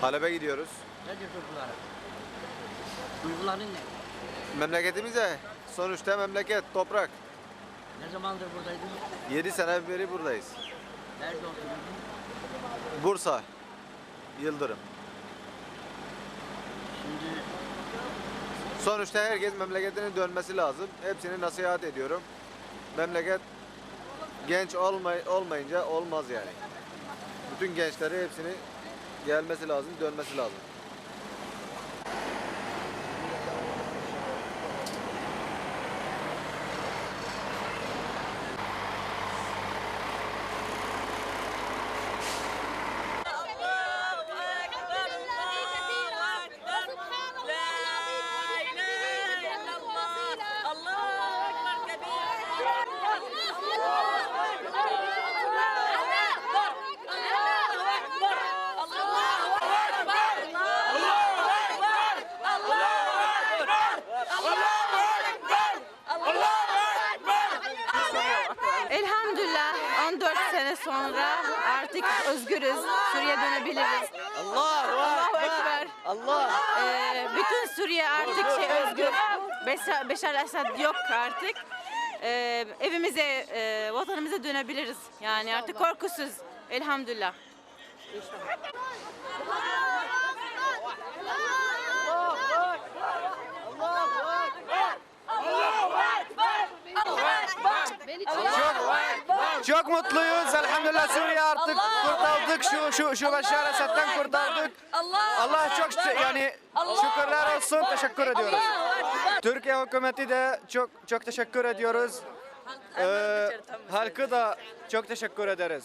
Halep'e gidiyoruz. Nedir duyguların? Duyguların ne? Memleketimize sonuçta memleket, toprak. Ne zamandır buradaydın? 7 sene beri buradayız. Nerede oturuyordun? Bursa, Yıldırım. Şimdi Sonuçta herkes memleketine dönmesi lazım. Hepsini nasihat ediyorum. Memleket genç olmay olmayınca olmaz yani. Bütün gençleri hepsini gelmesi lazım, dönmesi lazım. 14 sene sonra artık özgürüz. Suriye dönebiliriz. Allahu Allahu Ekber. Allah. Ee, bütün Suriye artık şey özgür. Beşar, Beşar Esad yok artık. Ee, evimize, e, vatanımıza dönebiliriz. Yani artık korkusuz. Elhamdülillah. Çok mutluyuz. Elhamdülillah Suriye artık kurtardık. Şu şu şu Beşar Esad'dan kurtardık. Allah çok şü- yani şükürler olsun. Teşekkür ediyoruz. Türkiye hükümeti de çok çok teşekkür ediyoruz. Ee, halkı da çok teşekkür ederiz.